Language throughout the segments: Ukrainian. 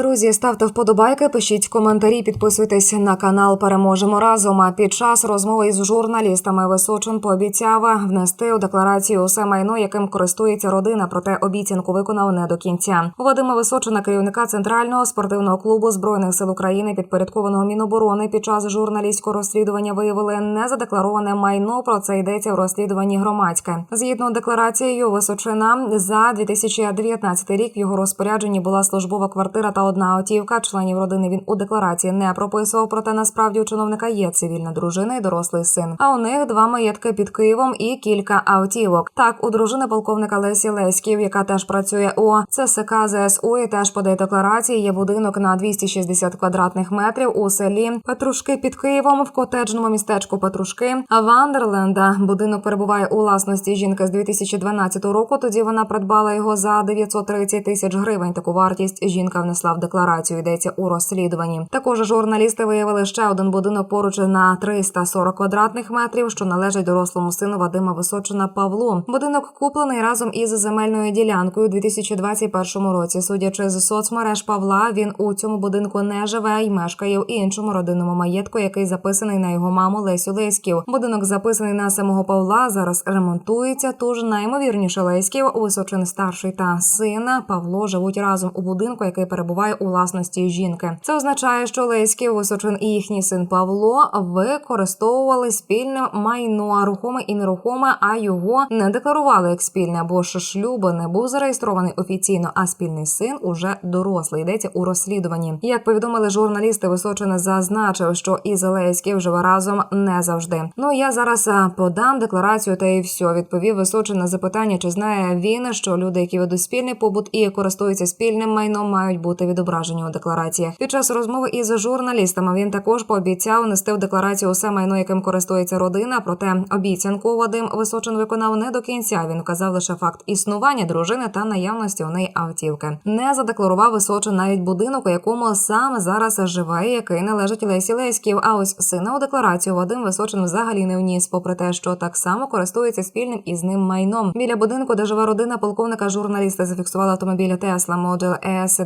Друзі, ставте вподобайки, пишіть коментарі, підписуйтесь на канал. Переможемо разом. А під час розмови із журналістами Височин пообіцяв внести у декларацію усе майно, яким користується родина. Проте обіцянку виконав не до кінця. Вадима Височина, керівника центрального спортивного клубу збройних сил України, підпорядкованого Міноборони, під час журналістського розслідування виявили незадеклароване майно. Про це йдеться в розслідуванні громадське. Згідно декларацією Височина за 2019 рік в його розпорядженні була службова квартира та одна автівка. Членів родини він у декларації не прописував. Проте насправді у чиновника є цивільна дружина і дорослий син. А у них два маєтки під Києвом і кілька автівок. Так, у дружини полковника Лесі Леськів, яка теж працює у ЦСК ЗСУ і теж подає декларації. Є будинок на 260 квадратних метрів у селі Петрушки під Києвом в котеджному містечку Петрушки. Вандерленда будинок перебуває у власності жінки з 2012 року. Тоді вона придбала його за 930 тисяч гривень. Таку вартість жінка внесла в декларацію. Йдеться у розслідуванні. Також журналісти виявили ще один будинок поруч на 340 квадратних метрів, що належить дорослому сину Вадима Височина Павлу. Будинок куплений разом із земельною ділянкою у 2021 році. Судячи з соцмереж Павла, він у цьому будинку не живе і мешкає в іншому родинному маєтку, який записаний на його маму Лесю Леськів. Будинок записаний на самого Павла. Зараз ремонтується. Тож наймовірніше Леськів, Височин старший та сина Павло живуть разом у будинку, який перебуває у власності жінки. Це означає, що Леськів, Височин і їхній син Павло використовували спільне майно, рухоме і нерухоме, а його не декларували як спільне, бо ж шлюб не був зареєстрований офіційно, а спільний син уже дорослий. Йдеться у розслідуванні. Як повідомили журналісти, Височина зазначив, що і Зеленський живе разом не завжди. Ну я зараз подам декларацію та і все. Відповів Височин на запитання, чи знає він, що люди, які ведуть спільний побут і користуються спільним майном, мають бути відображені у деклараціях. Під час розмови із журналістами він також пообіцяв нести в декларацію усе майно, яким користується родина. Проте обіцянку Вадим Височин виконав не до кінця. Він вказав лише факт існування дружини та наявності у неї автівки. Не задекларував Височин навіть будинок, у якому саме зараз живе, який належить Лесі Леськів. А ось сина у декларацію Вадим Височин взагалі не вніс, попри те, що так само користується спільним із ним майном. Біля будинку, де живе родина полковника, журналісти зафіксували автомобіля Tesla Model S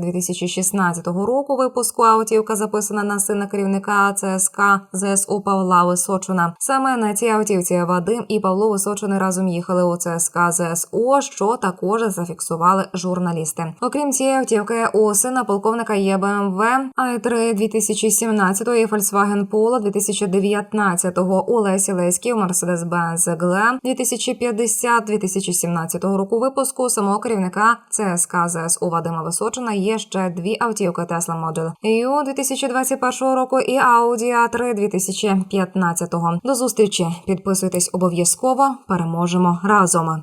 2016 року. Випуску автівка записана на сина керівника ЦСК ЗСУ Павла Височина. Саме на цій автівці Вадим і Павло Височини разом їхали у ЦСК ЗСУ, що також зафіксували журналісти. Окрім цієї автівки, у сина полковника є BMW i3 2017 і Volkswagen Polo 2019, у Лесі Леськів Mercedes-Benz GLE 2050 2017 року випуску самого керівника ЦСК ЗСУ Вадима Височина є ще дві автівки Tesla Model U 2021 року і Audi A3 2015. До зустрічі. Підписуйтесь обов'язково. Переможемо разом.